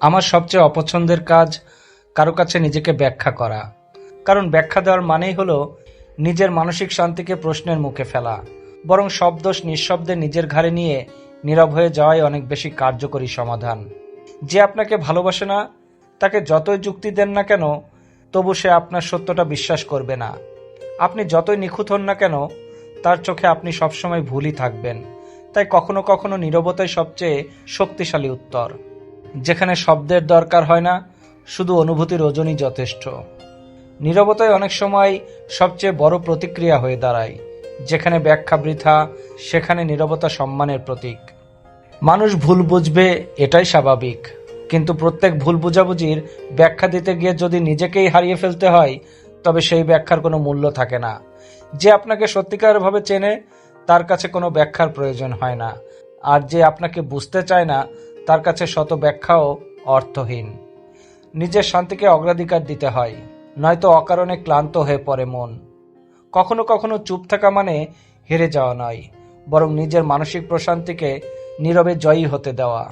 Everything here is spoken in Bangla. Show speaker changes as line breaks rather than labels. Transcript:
আমার সবচেয়ে অপছন্দের কাজ কারও কাছে নিজেকে ব্যাখ্যা করা। কারণ ব্যাখ্যা দেওয়ার মানেই হলো নিজের মানসিক শান্তিকে প্রশ্নের মুখে ফেলা। বরং সব দোষ নিঃশব্দে নিজের ঘাড়ে নিয়ে নীরব হয়ে যাওয়াই অনেক বেশি কার্যকরী সমাধান। যে আপনাকে ভালোবাসে না, তাকে যতই যুক্তি দেন না কেন, তবু সে আপনার সত্যটা বিশ্বাস করবে না। আপনি যতই নিখুঁত হন না কেন, তার চোখে আপনি সবসময় ভুলই থাকবেন। তাই কখনো কখনো নীরবতাই সবচেয়ে শক্তিশালী উত্তর। যেখানে শব্দের দরকার হয় না, শুধু অনুভূতির ওজনই যথেষ্ট। নীরবতাই অনেক সময় সবচেয়ে বড় প্রতিক্রিয়া হয়ে দাঁড়ায়, যেখানে ব্যাখ্যা বৃথা, সেখানে নীরবতা সম্মানের প্রতীক। মানুষ ভুল বুঝবে, এটাই স্বাভাবিক। কিন্তু প্রত্যেক ভুল বুঝাবুঝির ব্যাখ্যা দিতে গিয়ে যদি নিজেকেই হারিয়ে ফেলতে হয়, তবে সেই ব্যাখ্যার কোনো মূল্য থাকে না। যে আপনাকে সত্যিকারভাবে চেনে, তার কাছে কোনো ব্যাখ্যার প্রয়োজন হয় না। আর যে আপনাকে বুঝতে চায় না তার কাছে শত ব্যাখ্যাও অর্থহীন। নিজের শান্তিকে অগ্রাধিকার দিতে হয়, নয়তো অকারণে ক্লান্ত হয়ে পড়ে মন। কখনো কখনো চুপ থাকা মানে হেরে যাওয়া নয়, বরং নিজের মানসিক প্রশান্তিকে নীরবে জয়ী হতে দেওয়া।